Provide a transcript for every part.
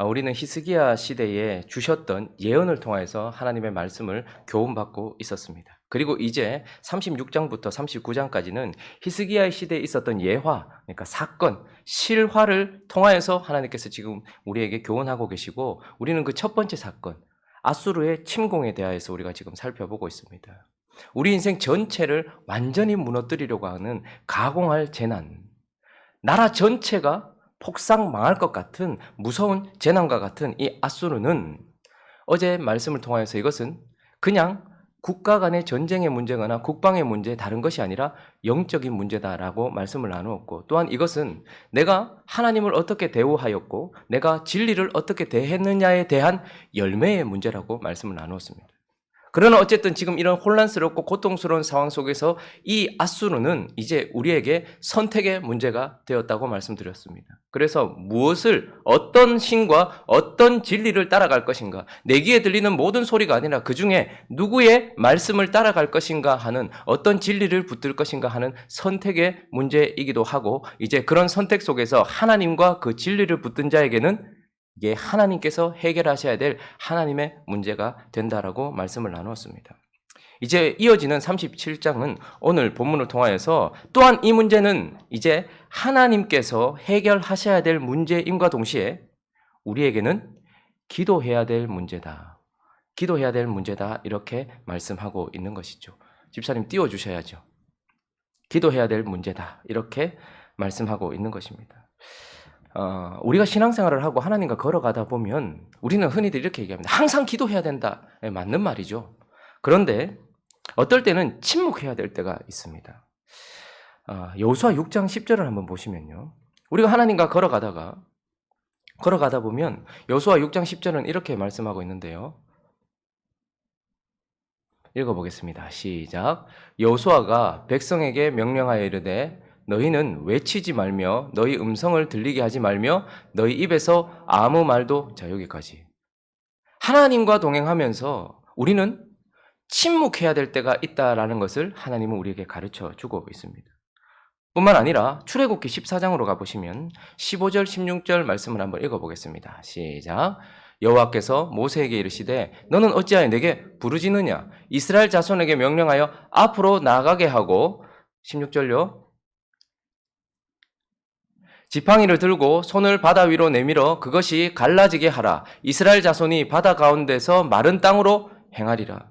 아, 우리는 히스기야 시대에 주셨던 예언을 통해서 하나님의 말씀을 교훈받고 있었습니다. 그리고 이제 36장부터 39장까지는 히스기야 시대에 있었던 예화, 그러니까 사건, 실화를 통하여서 하나님께서 지금 우리에게 교훈하고 계시고 우리는 그 첫 번째 사건, 아수르의 침공에 대하여서 우리가 지금 살펴보고 있습니다. 우리 인생 전체를 완전히 무너뜨리려고 하는 가공할 재난, 나라 전체가 폭삭 망할 것 같은 무서운 재난과 같은 이 아수르는 어제 말씀을 통하여서 이것은 그냥 국가 간의 전쟁의 문제거나 국방의 문제 다른 것이 아니라 영적인 문제다라고 말씀을 나누었고 또한 이것은 내가 하나님을 어떻게 대우하였고 내가 진리를 어떻게 대했느냐에 대한 열매의 문제라고 말씀을 나누었습니다. 그러나 어쨌든 지금 이런 혼란스럽고 고통스러운 상황 속에서 이 아수르는 이제 우리에게 선택의 문제가 되었다고 말씀드렸습니다. 그래서 무엇을 어떤 신과 어떤 진리를 따라갈 것인가 내 귀에 들리는 모든 소리가 아니라 그 중에 누구의 말씀을 따라갈 것인가 하는 어떤 진리를 붙들 것인가 하는 선택의 문제이기도 하고 이제 그런 선택 속에서 하나님과 그 진리를 붙든 자에게는 이게 하나님께서 해결하셔야 될 하나님의 문제가 된다라고 말씀을 나누었습니다. 이제 이어지는 37장은 오늘 본문을 통하여서 또한 이 문제는 이제 하나님께서 해결하셔야 될 문제임과 동시에 우리에게는 기도해야 될 문제다. 기도해야 될 문제다. 이렇게 말씀하고 있는 것이죠. 집사님 띄워주셔야죠. 기도해야 될 문제다. 이렇게 말씀하고 있는 것입니다. 어, 우리가 신앙생활을 하고 하나님과 걸어가다 보면 우리는 흔히들 이렇게 얘기합니다. 항상 기도해야 된다. 예, 맞는 말이죠. 그런데 어떨 때는 침묵해야 될 때가 있습니다. 어, 여호수아 6장 10절을 한번 보시면요. 우리가 하나님과 걸어가다가 걸어가다 보면 여호수아 6장 10절은 이렇게 말씀하고 있는데요. 읽어보겠습니다. 시작. 여호수아가 백성에게 명령하여 이르되 너희는 외치지 말며 너희 음성을 들리게 하지 말며 너희 입에서 아무 말도 자 여기까지 하나님과 동행하면서 우리는 침묵해야 될 때가 있다라는 것을 하나님은 우리에게 가르쳐 주고 있습니다. 뿐만 아니라 출애굽기 14장으로 가 보시면 15절 16절 말씀을 한번 읽어 보겠습니다. 시작. 여호와께서 모세에게 이르시되 너는 어찌하여 내게 부르짖느냐 이스라엘 자손에게 명령하여 앞으로 나가게 하고 16절요 지팡이를 들고 손을 바다 위로 내밀어 그것이 갈라지게 하라. 이스라엘 자손이 바다 가운데서 마른 땅으로 행하리라.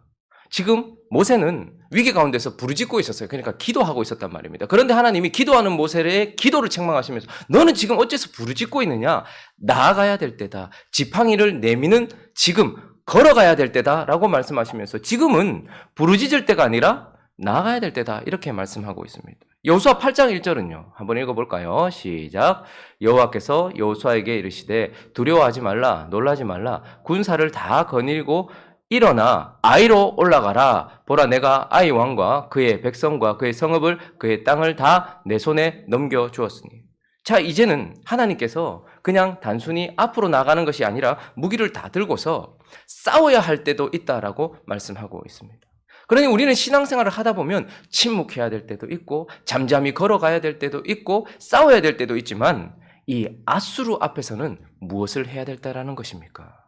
지금 모세는 위기 가운데서 부르짖고 있었어요. 그러니까 기도하고 있었단 말입니다. 그런데 하나님이 기도하는 모세의 기도를 책망하시면서 너는 지금 어째서 부르짖고 있느냐? 나아가야 될 때다. 지팡이를 내미는 지금 걸어가야 될 때다라고 말씀하시면서 지금은 부르짖을 때가 아니라 나아가야 될 때다. 이렇게 말씀하고 있습니다. 여호수아 8장 1절은요. 한번 읽어 볼까요? 시작. 여호와께서 여호수아에게 이르시되 두려워하지 말라 놀라지 말라 군사를 다 거닐고 일어나 아이로 올라가라 보라 내가 아이 왕과 그의 백성과 그의 성읍을 그의 땅을 다 내 손에 넘겨 주었으니 자 이제는 하나님께서 그냥 단순히 앞으로 나가는 것이 아니라 무기를 다 들고서 싸워야 할 때도 있다라고 말씀하고 있습니다. 그러니 우리는 신앙생활을 하다 보면 침묵해야 될 때도 있고 잠잠히 걸어가야 될 때도 있고 싸워야 될 때도 있지만 이 아수르 앞에서는 무엇을 해야 될 때라는 것입니까?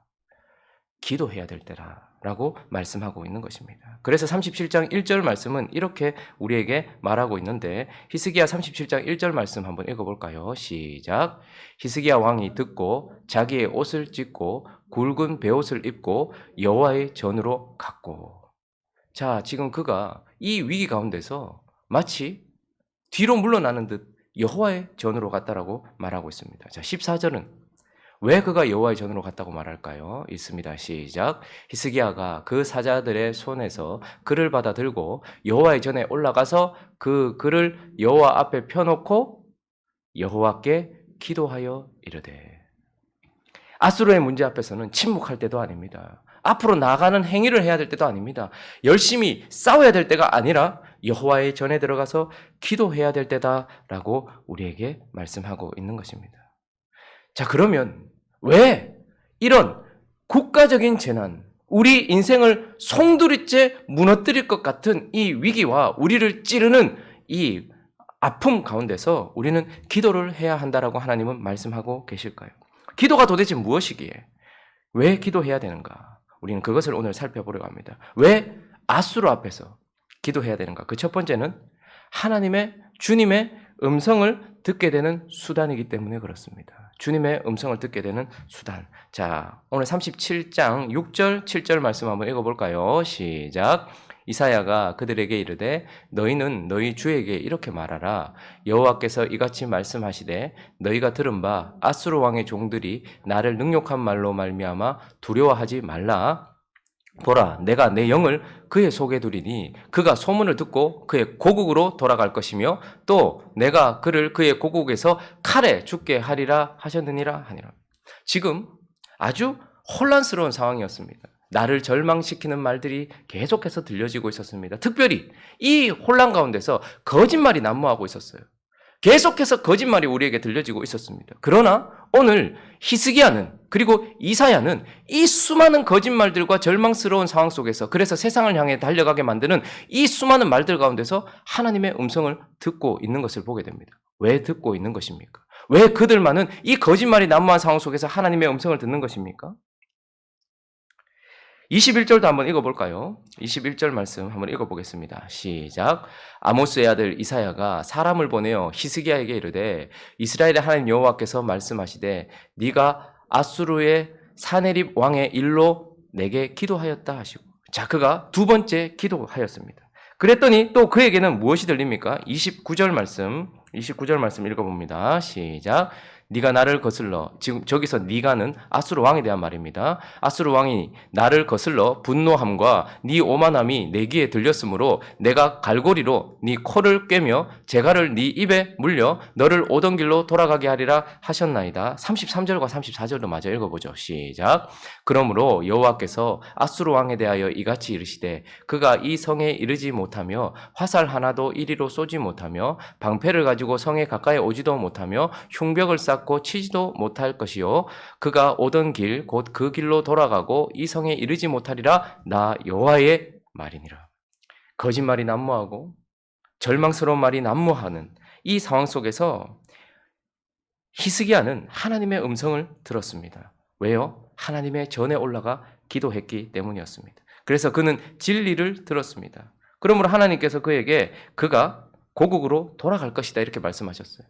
기도해야 될 때라라고 말씀하고 있는 것입니다. 그래서 37장 1절 말씀은 이렇게 우리에게 말하고 있는데 히스기야 37장 1절 말씀 한번 읽어 볼까요? 시작. 히스기야 왕이 듣고 자기의 옷을 찢고 굵은 베옷을 입고 여호와의 전으로 갔고 자, 지금 그가 이 위기 가운데서 마치 뒤로 물러나는 듯 여호와의 전으로 갔다라고 말하고 있습니다. 자, 14절은 왜 그가 여호와의 전으로 갔다고 말할까요? 있습니다. 시작. 히스기야가 그 사자들의 손에서 글을 받아 들고 여호와의 전에 올라가서 그 글을 여호와 앞에 펴놓고 여호와께 기도하여 이르되 아수르의 문제 앞에서는 침묵할 때도 아닙니다. 앞으로 나가는 행위를 해야 될 때도 아닙니다. 열심히 싸워야 될 때가 아니라 여호와의 전에 들어가서 기도해야 될 때다라고 우리에게 말씀하고 있는 것입니다. 자, 그러면 왜 이런 국가적인 재난, 우리 인생을 송두리째 무너뜨릴 것 같은 이 위기와 우리를 찌르는 이 아픔 가운데서 우리는 기도를 해야 한다라고 하나님은 말씀하고 계실까요? 기도가 도대체 무엇이기에? 왜 기도해야 되는가? 우리는 그것을 오늘 살펴보려고 합니다. 왜 아수르 앞에서 기도해야 되는가? 그 첫 번째는 하나님의 주님의 음성을 듣게 되는 수단이기 때문에 그렇습니다. 주님의 음성을 듣게 되는 수단. 자, 오늘 37장 6절, 7절 말씀 한번 읽어볼까요? 시작. 이사야가 그들에게 이르되 너희는 너희 주에게 이렇게 말하라 여호와께서 이같이 말씀하시되 너희가 들은 바 아수르 왕의 종들이 나를 능욕한 말로 말미암아 두려워하지 말라 보라, 내가 내 영을 그의 속에 두리니 그가 소문을 듣고 그의 고국으로 돌아갈 것이며 또 내가 그를 그의 고국에서 칼에 죽게 하리라 하셨느니라 하니라. 지금 아주 혼란스러운 상황이었습니다. 나를 절망시키는 말들이 계속해서 들려지고 있었습니다. 특별히 이 혼란 가운데서 거짓말이 난무하고 있었어요. 계속해서 거짓말이 우리에게 들려지고 있었습니다. 그러나 오늘 히스기야는 그리고 이사야는 이 수많은 거짓말들과 절망스러운 상황 속에서 그래서 세상을 향해 달려가게 만드는 이 수많은 말들 가운데서 하나님의 음성을 듣고 있는 것을 보게 됩니다. 왜 듣고 있는 것입니까? 왜 그들만은 이 거짓말이 난무한 상황 속에서 하나님의 음성을 듣는 것입니까? 21절도 한번 읽어볼까요? 21절 말씀 한번 읽어보겠습니다. 시작. 아모스의 아들 이사야가 사람을 보내어 히스기야에게 이르되 이스라엘의 하나님 여호와께서 말씀하시되 네가 아수르의 사네립 왕의 일로 내게 기도하였다 하시고 자 그가 두 번째 기도하였습니다. 그랬더니 또 그에게는 무엇이 들립니까? 29절 말씀 29절 말씀 읽어봅니다. 시작. 네가 나를 거슬러 지금 저기서 네가는 아수르 왕에 대한 말입니다. 아수르 왕이 나를 거슬러 분노함과 네 오만함이 내 귀에 들렸으므로 내가 갈고리로 네 코를 꿰며 재갈을 네 입에 물려 너를 오던 길로 돌아가게 하리라 하셨나이다. 33절과 34절도 마저 읽어보죠. 시작. 그러므로 여호와께서 아수르 왕에 대하여 이같이 이르시되 그가 이 성에 이르지 못하며 화살 하나도 이리로 쏘지 못하며 방패를 가지고 성에 가까이 오지도 못하며 흉벽을 쌓고 치지도 못할 것이요 그가 오던 길 곧 그 길로 돌아가고 이 성에 이르지 못하리라 나 여호와의 말이니라. 거짓말이 난무하고 절망스러운 말이 난무하는 이 상황 속에서 히스기야는 하나님의 음성을 들었습니다. 왜요? 하나님의 전에 올라가 기도했기 때문이었습니다. 그래서 그는 진리를 들었습니다. 그러므로 하나님께서 그에게 그가 고국으로 돌아갈 것이다 이렇게 말씀하셨어요.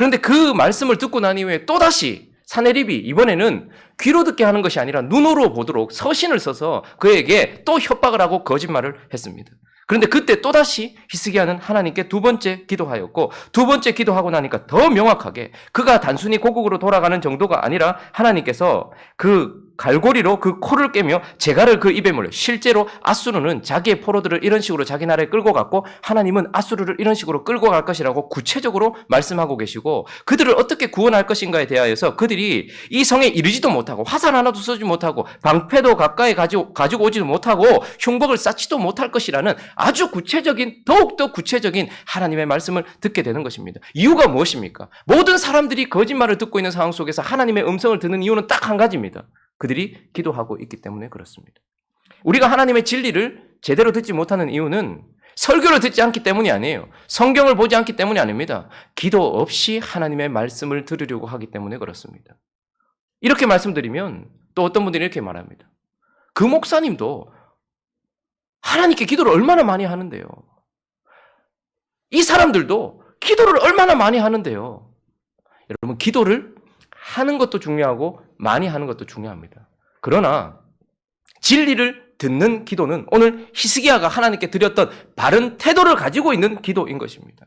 그런데 그 말씀을 듣고 난 이후에 또다시 사내립이 이번에는 귀로 듣게 하는 것이 아니라 눈으로 보도록 서신을 써서 그에게 또 협박을 하고 거짓말을 했습니다. 그런데 그때 또다시 히스기야는 하나님께 두 번째 기도하였고 두 번째 기도하고 나니까 더 명확하게 그가 단순히 고국으로 돌아가는 정도가 아니라 하나님께서 그 갈고리로 그 코를 깨며 재갈을 그 입에 물려 실제로 아수르는 자기의 포로들을 이런 식으로 자기 나라에 끌고 갔고 하나님은 아수르를 이런 식으로 끌고 갈 것이라고 구체적으로 말씀하고 계시고 그들을 어떻게 구원할 것인가에 대하여서 그들이 이 성에 이르지도 못하고 화살 하나도 쏘지 못하고 방패도 가까이 가지고, 가지고 오지도 못하고 흉복을 쌓지도 못할 것이라는 아주 구체적인 더욱더 구체적인 하나님의 말씀을 듣게 되는 것입니다. 이유가 무엇입니까? 모든 사람들이 거짓말을 듣고 있는 상황 속에서 하나님의 음성을 듣는 이유는 딱 한 가지입니다. 그들이 기도하고 있기 때문에 그렇습니다. 우리가 하나님의 진리를 제대로 듣지 못하는 이유는 설교를 듣지 않기 때문이 아니에요. 성경을 보지 않기 때문이 아닙니다. 기도 없이 하나님의 말씀을 들으려고 하기 때문에 그렇습니다. 이렇게 말씀드리면 또 어떤 분들이 이렇게 말합니다. 그 목사님도 하나님께 기도를 얼마나 많이 하는데요. 이 사람들도 기도를 얼마나 많이 하는데요. 여러분, 기도를 하는 것도 중요하고 많이 하는 것도 중요합니다. 그러나 진리를 듣는 기도는 오늘 히스기야가 하나님께 드렸던 바른 태도를 가지고 있는 기도인 것입니다.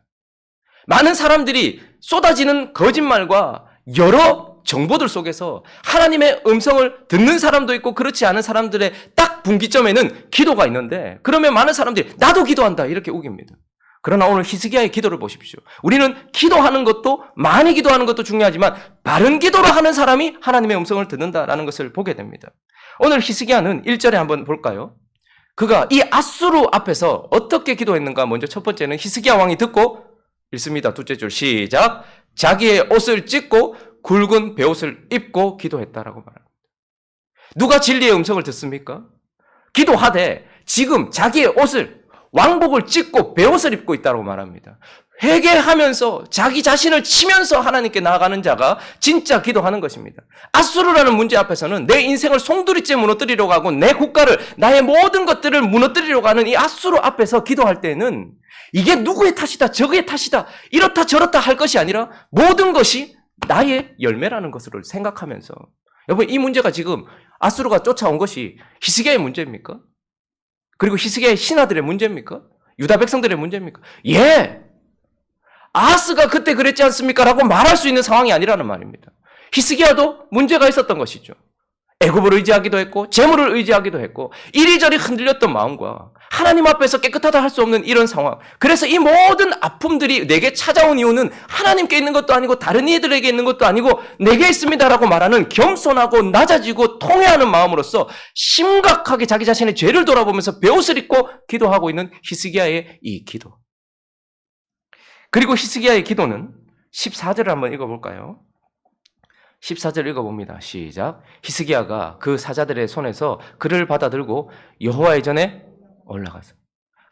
많은 사람들이 쏟아지는 거짓말과 여러 정보들 속에서 하나님의 음성을 듣는 사람도 있고 그렇지 않은 사람들의 딱 분기점에는 기도가 있는데 그러면 많은 사람들이 나도 기도한다 이렇게 우깁니다. 그러나 오늘 히스기야의 기도를 보십시오. 우리는 기도하는 것도 많이 기도하는 것도 중요하지만 바른 기도를 하는 사람이 하나님의 음성을 듣는다라는 것을 보게 됩니다. 오늘 히스기야는 1절에 한번 볼까요? 그가 이 아수르 앞에서 어떻게 기도했는가 먼저 첫 번째는 히스기야 왕이 듣고 읽습니다. 둘째 줄 시작. 자기의 옷을 찢고 굵은 베옷을 입고 기도했다라고 말합니다. 누가 진리의 음성을 듣습니까? 기도하되 지금 자기의 옷을 왕복을 찢고 베옷을 입고 있다고 말합니다. 회개하면서 자기 자신을 치면서 하나님께 나아가는 자가 진짜 기도하는 것입니다. 아수르라는 문제 앞에서는 내 인생을 송두리째 무너뜨리려고 하고 내 국가를 나의 모든 것들을 무너뜨리려고 하는 이 아수르 앞에서 기도할 때는 이게 누구의 탓이다 저그의 탓이다 이렇다 저렇다 할 것이 아니라 모든 것이 나의 열매라는 것을 생각하면서 여러분 이 문제가 지금 아수르가 쫓아온 것이 히스기야의 문제입니까? 그리고 히스기야의 신하들의 문제입니까? 유다 백성들의 문제입니까? 예. 아하스가 그때 그랬지 않습니까? 라고 말할 수 있는 상황이 아니라는 말입니다. 히스기야도 문제가 있었던 것이죠. 애굽을 의지하기도 했고 재물을 의지하기도 했고 이리저리 흔들렸던 마음과 하나님 앞에서 깨끗하다 할 수 없는 이런 상황. 그래서 이 모든 아픔들이 내게 찾아온 이유는 하나님께 있는 것도 아니고 다른 이들에게 있는 것도 아니고 내게 있습니다라고 말하는 겸손하고 낮아지고 통회하는 마음으로서 심각하게 자기 자신의 죄를 돌아보면서 베옷을 입고 기도하고 있는 히스기야의 이 기도. 그리고 히스기야의 기도는 14절을 한번 읽어볼까요? 14절 읽어봅니다. 시작. 히스기야가 그 사자들의 손에서 그를 받아들고 여호와의 전에 올라가서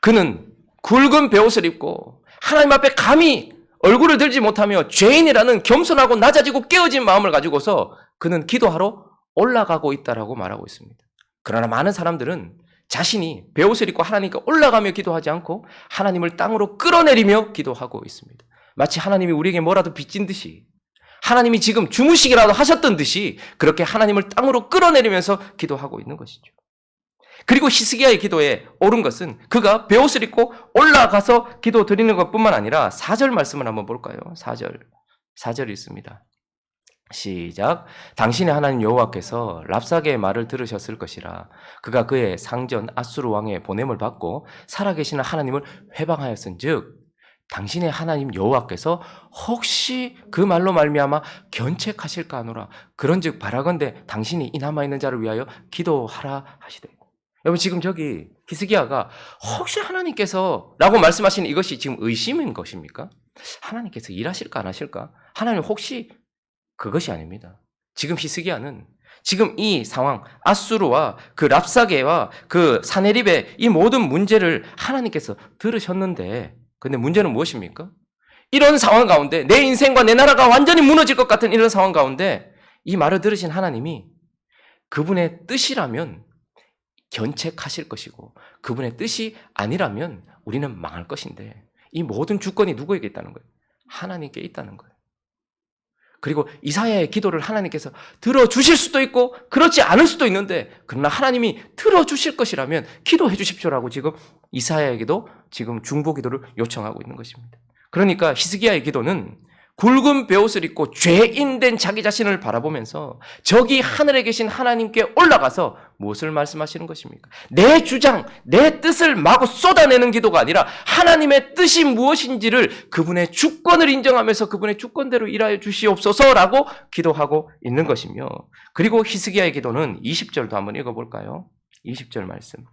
그는 굵은 베옷을 입고 하나님 앞에 감히 얼굴을 들지 못하며 죄인이라는 겸손하고 낮아지고 깨어진 마음을 가지고서 그는 기도하러 올라가고 있다라고 말하고 있습니다. 그러나 많은 사람들은 자신이 베옷을 입고 하나님께 올라가며 기도하지 않고 하나님을 땅으로 끌어내리며 기도하고 있습니다. 마치 하나님이 우리에게 뭐라도 빚진 듯이 하나님이 지금 주무시기라도 하셨던 듯이 그렇게 하나님을 땅으로 끌어내리면서 기도하고 있는 것이죠. 그리고 히스기야의 기도에 옳은 것은 그가 베옷을 입고 올라가서 기도 드리는 것뿐만 아니라 4절 말씀을 한번 볼까요? 4절. 4절이 있습니다. 시작. 당신의 하나님 여호와께서 랍사게의 말을 들으셨을 것이라. 그가 그의 상전 아수르 왕의 보냄을 받고 살아계시는 하나님을 회방하였은즉 당신의 하나님 여호와께서 혹시 그 말로 말미암아 견책하실까 하노라. 그런즉 바라건대 당신이 이 남아 있는 자를 위하여 기도하라 하시되. 여러분 지금 저기 히스기야가 혹시 하나님께서라고 말씀하시는 이것이 지금 의심인 것입니까? 하나님께서 일하실까 안 하실까? 하나님 혹시 그것이 아닙니다. 지금 히스기야는 지금 이 상황 아수르와 그 랍사게와 그 사네립의 이 모든 문제를 하나님께서 들으셨는데 근데 문제는 무엇입니까? 이런 상황 가운데 내 인생과 내 나라가 완전히 무너질 것 같은 이런 상황 가운데 이 말을 들으신 하나님이 그분의 뜻이라면 견책하실 것이고 그분의 뜻이 아니라면 우리는 망할 것인데 이 모든 주권이 누구에게 있다는 거예요? 하나님께 있다는 거예요. 그리고 이사야의 기도를 하나님께서 들어주실 수도 있고 그렇지 않을 수도 있는데 그러나 하나님이 들어주실 것이라면 기도해 주십시오라고 지금 이사야에게도 지금 중보 기도를 요청하고 있는 것입니다. 그러니까 히스기야의 기도는 굵은 베옷을 입고 죄인된 자기 자신을 바라보면서 저기 하늘에 계신 하나님께 올라가서 무엇을 말씀하시는 것입니까? 내 주장, 내 뜻을 마구 쏟아내는 기도가 아니라 하나님의 뜻이 무엇인지를 그분의 주권을 인정하면서 그분의 주권대로 일하여 주시옵소서라고 기도하고 있는 것이며 그리고 히스기야의 기도는 20절도 한번 읽어볼까요? 20절 말씀.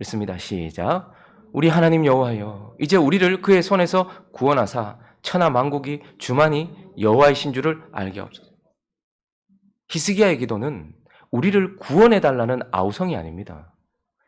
읽습니다. 시작. 우리 하나님 여호와여 이제 우리를 그의 손에서 구원하사 천하 만국이 주만이 여호와이신 줄을 알게 하옵소서. 히스기야의 기도는 우리를 구원해 달라는 아우성이 아닙니다.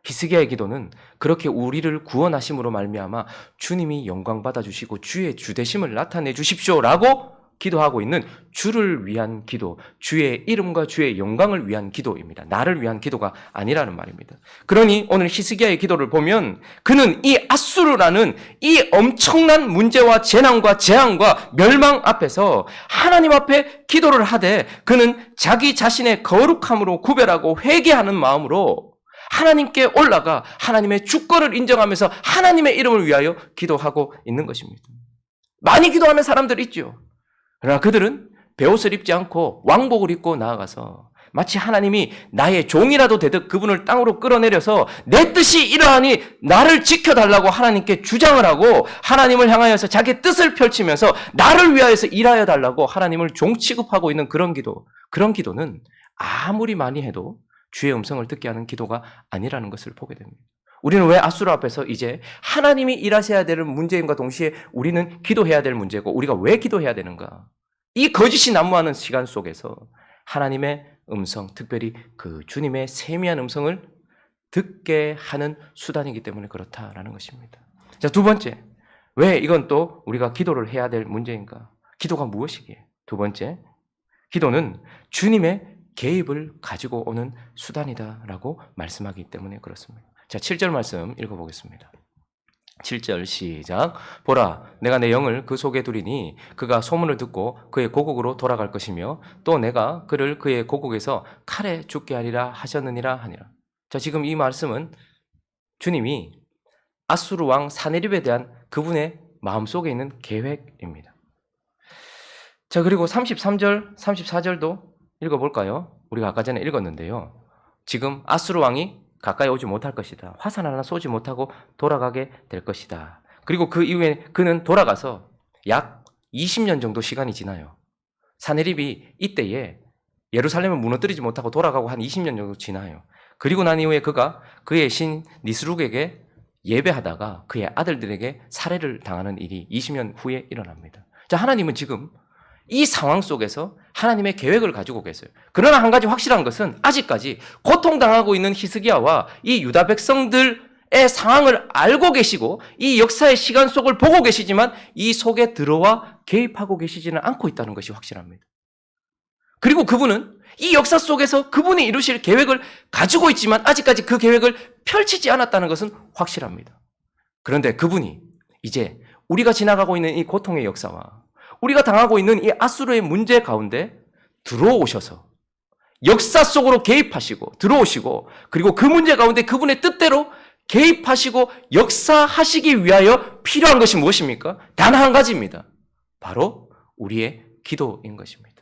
히스기야의 기도는 그렇게 우리를 구원하심으로 말미암아 주님이 영광 받아 주시고 주의 주대심을 나타내 주십시오라고 기도하고 있는 주를 위한 기도, 주의 이름과 주의 영광을 위한 기도입니다. 나를 위한 기도가 아니라는 말입니다. 그러니 오늘 히스기야의 기도를 보면 그는 이 아수르라는 이 엄청난 문제와 재난과 재앙과 멸망 앞에서 하나님 앞에 기도를 하되 그는 자기 자신의 거룩함으로 구별하고 회개하는 마음으로 하나님께 올라가 하나님의 주권을 인정하면서 하나님의 이름을 위하여 기도하고 있는 것입니다. 많이 기도하는 사람들 있죠. 그러나 그들은 베옷을 입지 않고 왕복을 입고 나아가서 마치 하나님이 나의 종이라도 되듯 그분을 땅으로 끌어내려서 내 뜻이 이러하니 나를 지켜달라고 하나님께 주장을 하고 하나님을 향하여서 자기 뜻을 펼치면서 나를 위하여서 일하여 달라고 하나님을 종 취급하고 있는 그런 기도. 그런 기도는 아무리 많이 해도 주의 음성을 듣게 하는 기도가 아니라는 것을 보게 됩니다. 우리는 왜 아수르 앞에서 이제 하나님이 일하셔야 되는 문제임과 동시에 우리는 기도해야 될 문제고 우리가 왜 기도해야 되는가? 이 거짓이 난무하는 시간 속에서 하나님의 음성, 특별히 그 주님의 세미한 음성을 듣게 하는 수단이기 때문에 그렇다라는 것입니다. 자, 두 번째. 왜 이건 또 우리가 기도를 해야 될 문제인가? 기도가 무엇이기에? 두 번째. 기도는 주님의 개입을 가지고 오는 수단이다라고 말씀하기 때문에 그렇습니다. 자, 7절 말씀 읽어보겠습니다. 7절 시작. 보라, 내가 내 영을 그 속에 두리니 그가 소문을 듣고 그의 고국으로 돌아갈 것이며 또 내가 그를 그의 고국에서 칼에 죽게 하리라 하셨느니라 하니라. 자, 지금 이 말씀은 주님이 아수르 왕 사네립에 대한 그분의 마음속에 있는 계획입니다. 자, 그리고 33절, 34절도 읽어볼까요? 우리가 아까 전에 읽었는데요. 지금 아수르 왕이 가까이 오지 못할 것이다. 화산 하나 쏘지 못하고 돌아가게 될 것이다. 그리고 그 이후에 그는 돌아가서 약 20년 정도 시간이 지나요. 사네립이 이때에 예루살렘을 무너뜨리지 못하고 돌아가고 한 20년 정도 지나요. 그리고 난 이후에 그가 그의 신 니스룩에게 예배하다가 그의 아들들에게 살해를 당하는 일이 20년 후에 일어납니다. 자, 하나님은 지금 이 상황 속에서 하나님의 계획을 가지고 계세요. 그러나 한 가지 확실한 것은 아직까지 고통당하고 있는 히스기야와 이 유다 백성들의 상황을 알고 계시고 이 역사의 시간 속을 보고 계시지만 이 속에 들어와 개입하고 계시지는 않고 있다는 것이 확실합니다. 그리고 그분은 이 역사 속에서 그분이 이루실 계획을 가지고 있지만 아직까지 그 계획을 펼치지 않았다는 것은 확실합니다. 그런데 그분이 이제 우리가 지나가고 있는 이 고통의 역사와 우리가 당하고 있는 이 아수르의 문제 가운데 들어오셔서 역사 속으로 개입하시고 들어오시고 그리고 그 문제 가운데 그분의 뜻대로 개입하시고 역사하시기 위하여 필요한 것이 무엇입니까? 단 한 가지입니다. 바로 우리의 기도인 것입니다.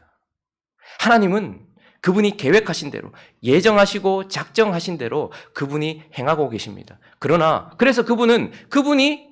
하나님은 그분이 계획하신 대로 예정하시고 작정하신 대로 그분이 행하고 계십니다. 그러나 그래서 그분은 그분이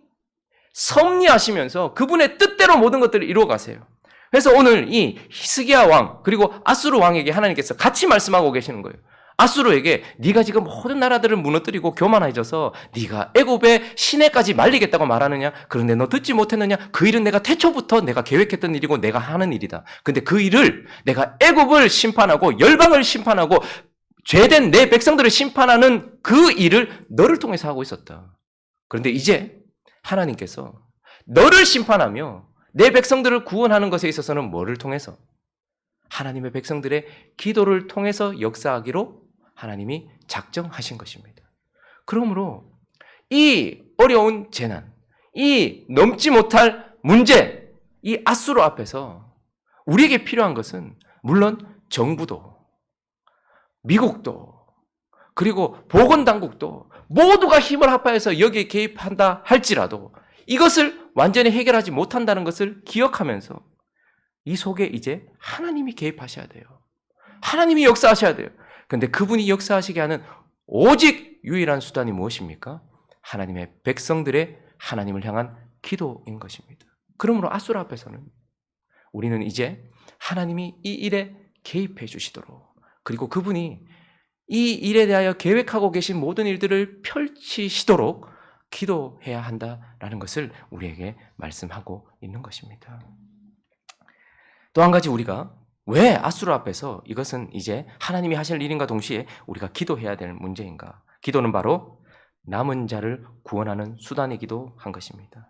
섭리하시면서 그분의 뜻대로 모든 것들을 이루어 가세요. 그래서 오늘 이 히스기야 왕 그리고 아수르 왕에게 하나님께서 같이 말씀하고 계시는 거예요. 아수르에게 네가 지금 모든 나라들을 무너뜨리고 교만해져서 네가 애굽의 시내까지 말리겠다고 말하느냐? 그런데 너 듣지 못했느냐? 그 일은 내가 태초부터 내가 계획했던 일이고 내가 하는 일이다. 근데 그 일을 내가 애굽을 심판하고 열방을 심판하고 죄된 내 백성들을 심판하는 그 일을 너를 통해서 하고 있었다. 그런데 이제 하나님께서 너를 심판하며 내 백성들을 구원하는 것에 있어서는 뭐를 통해서? 하나님의 백성들의 기도를 통해서 역사하기로 하나님이 작정하신 것입니다. 그러므로 이 어려운 재난, 이 넘지 못할 문제, 이 아수로 앞에서 우리에게 필요한 것은 물론 정부도, 미국도, 그리고 보건당국도 모두가 힘을 합하여서 여기에 개입한다 할지라도 이것을 완전히 해결하지 못한다는 것을 기억하면서 이 속에 이제 하나님이 개입하셔야 돼요. 하나님이 역사하셔야 돼요. 근데 그분이 역사하시게 하는 오직 유일한 수단이 무엇입니까? 하나님의 백성들의 하나님을 향한 기도인 것입니다. 그러므로 아수라 앞에서는 우리는 이제 하나님이 이 일에 개입해 주시도록 그리고 그분이 이 일에 대하여 계획하고 계신 모든 일들을 펼치시도록 기도해야 한다라는 것을 우리에게 말씀하고 있는 것입니다. 또 한 가지 우리가 왜 아수르 앞에서 이것은 이제 하나님이 하실 일인가 동시에 우리가 기도해야 될 문제인가? 기도는 바로 남은 자를 구원하는 수단이기도 한 것입니다.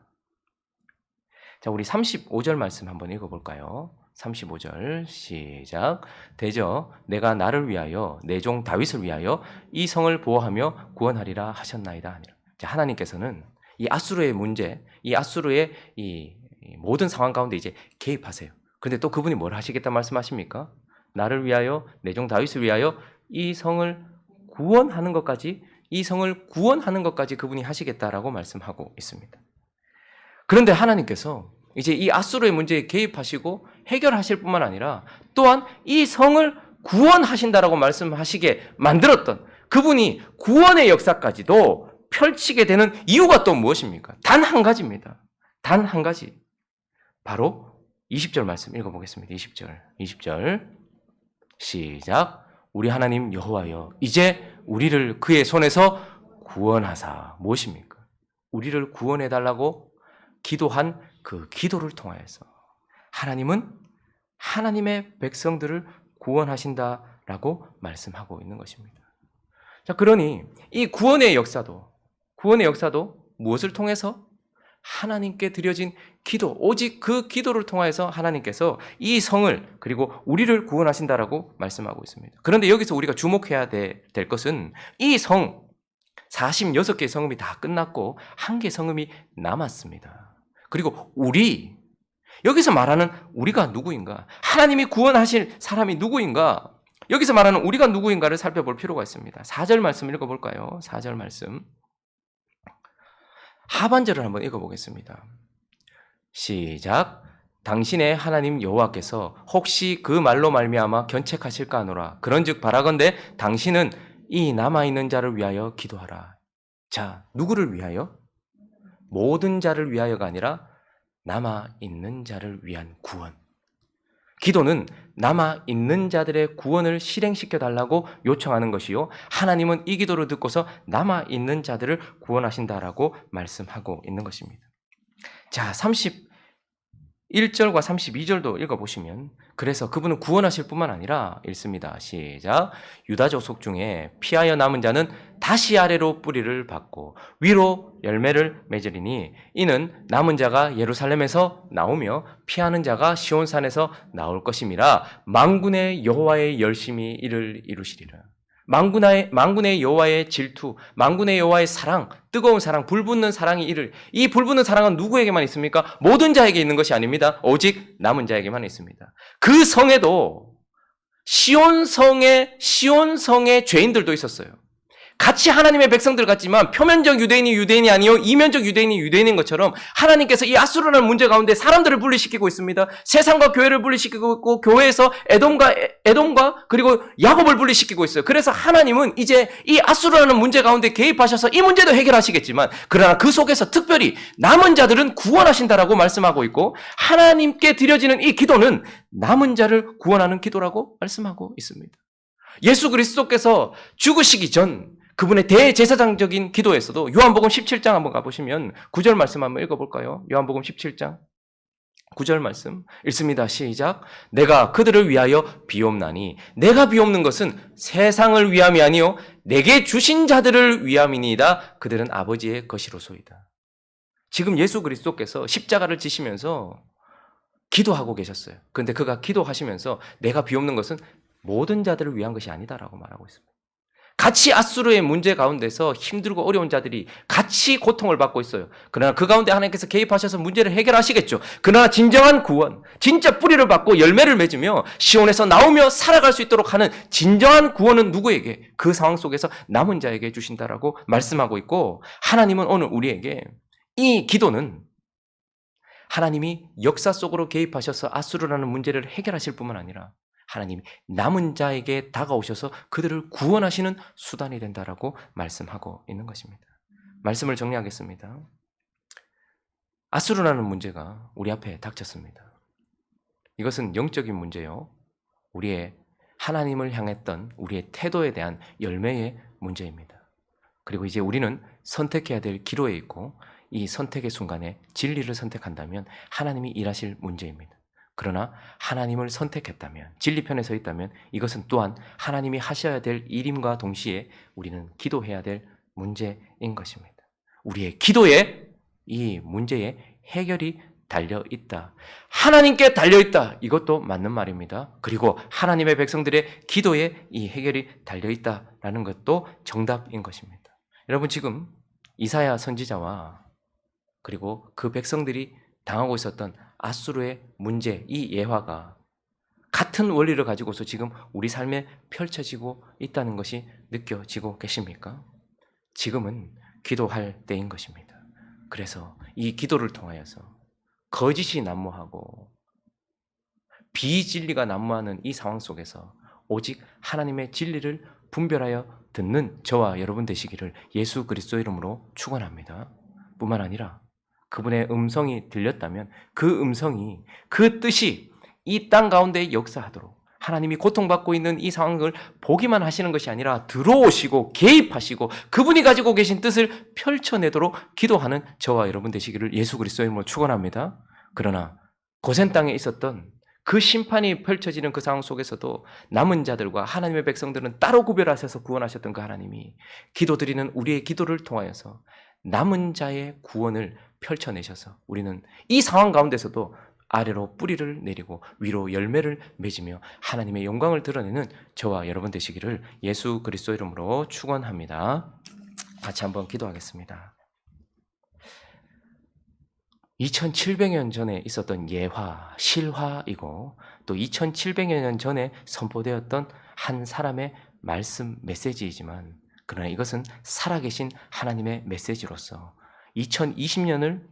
자, 우리 35절 말씀 한번 읽어볼까요? 35절 시작. 대저 내가 나를 위하여 내 종 다윗을 위하여 이 성을 보호하며 구원하리라 하셨나이다 하니라. 자, 하나님께서는 이 아수르의 문제, 이 아수르의 이 모든 상황 가운데 이제 개입하세요. 근데 또 그분이 뭘 하시겠다 말씀하십니까? 나를 위하여 내 종 다윗을 위하여 이 성을 구원하는 것까지 이 성을 구원하는 것까지 그분이 하시겠다라고 말씀하고 있습니다. 그런데 하나님께서 이제 이 아수르의 문제에 개입하시고 해결하실 뿐만 아니라 또한 이 성을 구원하신다라고 말씀하시게 만들었던 그분이 구원의 역사까지도 펼치게 되는 이유가 또 무엇입니까? 단 한 가지입니다. 단 한 가지. 바로 20절 말씀 읽어보겠습니다. 20절. 20절. 시작. 우리 하나님 여호와여 이제 우리를 그의 손에서 구원하사 무엇입니까? 우리를 구원해 달라고 기도한 그 기도를 통하여서 하나님은 하나님의 백성들을 구원하신다라고 말씀하고 있는 것입니다. 자, 그러니 이 구원의 역사도 구원의 역사도 무엇을 통해서 하나님께 드려진 기도, 오직 그 기도를 통하여서 하나님께서 이 성을 그리고 우리를 구원하신다라고 말씀하고 있습니다. 그런데 여기서 우리가 주목해야 될 것은 이 성, 46개의 성음이 다 끝났고 한 개 성음이 남았습니다. 그리고 우리, 여기서 말하는 우리가 누구인가? 하나님이 구원하실 사람이 누구인가? 여기서 말하는 우리가 누구인가를 살펴볼 필요가 있습니다. 4절 말씀 읽어볼까요? 4절 말씀. 하반절을 한번 읽어보겠습니다. 시작. 당신의 하나님 여호와께서 혹시 그 말로 말미암아 견책하실까 하노라. 그런즉 바라건대 당신은 이 남아 있는 자를 위하여 기도하라. 자, 누구를 위하여? 모든 자를 위하여가 아니라 남아 있는 자를 위한 구원. 기도는 남아 있는 자들의 구원을 실행시켜 달라고 요청하는 것이요. 하나님은 이 기도를 듣고서 남아 있는 자들을 구원하신다라고 말씀하고 있는 것입니다. 자, 31절과 32절도 읽어보시면 그래서 그분은 구원하실 뿐만 아니라 읽습니다. 시작. 유다 족속 중에 피하여 남은 자는 다시 아래로 뿌리를 받고 위로 열매를 맺으리니 이는 남은 자가 예루살렘에서 나오며 피하는 자가 시온산에서 나올 것임이라 망군의 여호와의 열심히 이를 이루시리라. 망군의 망군의 여호와의 질투, 망군의 여호와의 사랑, 뜨거운 사랑, 불붙는 사랑이 이를 이 불붙는 사랑은 누구에게만 있습니까? 모든 자에게 있는 것이 아닙니다. 오직 남은 자에게만 있습니다. 그 성에도 시온 성에 시온 성의 죄인들도 있었어요. 같이 하나님의 백성들 같지만 표면적 유대인이 유대인이 아니요 이면적 유대인이 유대인인 것처럼 하나님께서 이 아수르라는 문제 가운데 사람들을 분리시키고 있습니다. 세상과 교회를 분리시키고 있고 교회에서 에돔과 에돔과 그리고 야곱을 분리시키고 있어요. 그래서 하나님은 이제 이 아수르라는 문제 가운데 개입하셔서 이 문제도 해결하시겠지만 그러나 그 속에서 특별히 남은 자들은 구원하신다라고 말씀하고 있고 하나님께 드려지는 이 기도는 남은 자를 구원하는 기도라고 말씀하고 있습니다. 예수 그리스도께서 죽으시기 전 그분의 대제사장적인 기도에서도 요한복음 17장 한번 가보시면 9절 말씀 한번 읽어볼까요? 요한복음 17장 9절 말씀 읽습니다. 시작. 내가 그들을 위하여 비옵나니 내가 비옵는 것은 세상을 위함이 아니요 내게 주신 자들을 위함이니이다. 그들은 아버지의 것이로소이다. 지금 예수 그리스도께서 십자가를 지시면서 기도하고 계셨어요. 그런데 그가 기도하시면서 내가 비옵는 것은 모든 자들을 위한 것이 아니다라고 말하고 있습니다. 같이 아수르의 문제 가운데서 힘들고 어려운 자들이 같이 고통을 받고 있어요. 그러나 그 가운데 하나님께서 개입하셔서 문제를 해결하시겠죠. 그러나 진정한 구원, 진짜 뿌리를 받고 열매를 맺으며 시온에서 나오며 살아갈 수 있도록 하는 진정한 구원은 누구에게? 그 상황 속에서 남은 자에게 주신다라고 말씀하고 있고 하나님은 오늘 우리에게 이 기도는 하나님이 역사 속으로 개입하셔서 아수르라는 문제를 해결하실 뿐만 아니라 하나님이 남은 자에게 다가오셔서 그들을 구원하시는 수단이 된다라고 말씀하고 있는 것입니다. 말씀을 정리하겠습니다. 아수르라는 문제가 우리 앞에 닥쳤습니다. 이것은 영적인 문제요. 우리의 하나님을 향했던 우리의 태도에 대한 열매의 문제입니다. 그리고 이제 우리는 선택해야 될 기로에 있고 이 선택의 순간에 진리를 선택한다면 하나님이 일하실 문제입니다. 그러나 하나님을 선택했다면 진리편에 서 있다면 이것은 또한 하나님이 하셔야 될 일임과 동시에 우리는 기도해야 될 문제인 것입니다. 우리의 기도에 이 문제의 해결이 달려 있다. 하나님께 달려 있다. 이것도 맞는 말입니다. 그리고 하나님의 백성들의 기도에 이 해결이 달려 있다라는 것도 정답인 것입니다. 여러분 지금 이사야 선지자와 그리고 그 백성들이 당하고 있었던 아수르의 문제, 이 예화가 같은 원리를 가지고서 지금 우리 삶에 펼쳐지고 있다는 것이 느껴지고 계십니까? 지금은 기도할 때인 것입니다. 그래서 이 기도를 통하여서 거짓이 난무하고 비진리가 난무하는 이 상황 속에서 오직 하나님의 진리를 분별하여 듣는 저와 여러분 되시기를 예수 그리스도 이름으로 축원합니다. 뿐만 아니라 그분의 음성이 들렸다면 그 음성이 그 뜻이 이 땅 가운데 역사하도록 하나님이 고통받고 있는 이 상황을 보기만 하시는 것이 아니라 들어오시고 개입하시고 그분이 가지고 계신 뜻을 펼쳐내도록 기도하는 저와 여러분 되시기를 예수 그리스도의 이름으로 축원합니다. 그러나 고센 땅에 있었던 그 심판이 펼쳐지는 그 상황 속에서도 남은 자들과 하나님의 백성들은 따로 구별하셔서 구원하셨던 그 하나님이 기도드리는 우리의 기도를 통하여서 남은 자의 구원을 펼쳐내셔서 우리는 이 상황 가운데서도 아래로 뿌리를 내리고 위로 열매를 맺으며 하나님의 영광을 드러내는 저와 여러분 되시기를 예수 그리스도 이름으로 축원합니다. 같이 한번 기도하겠습니다. 2700년 전에 있었던 예화, 실화이고 또 2700여 년 전에 선포되었던 한 사람의 말씀 메시지이지만 그러나 이것은 살아계신 하나님의 메시지로서 2020년을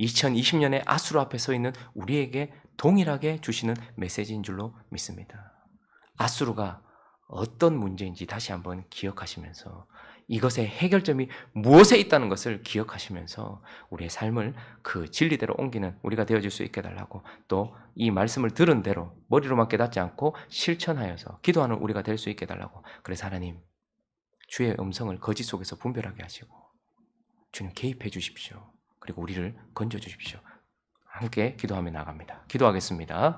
2020년의 아수르 앞에 서 있는 우리에게 동일하게 주시는 메시지인 줄로 믿습니다. 아수르가 어떤 문제인지 다시 한번 기억하시면서 이것의 해결점이 무엇에 있다는 것을 기억하시면서 우리의 삶을 그 진리대로 옮기는 우리가 되어질 수 있게 달라고 또 이 말씀을 들은 대로 머리로만 깨닫지 않고 실천하여서 기도하는 우리가 될 수 있게 달라고 그래서 하나님 주의 음성을 거짓 속에서 분별하게 하시고 주님 개입해 주십시오. 그리고 우리를 건져 주십시오. 함께 기도하며 나갑니다. 기도하겠습니다.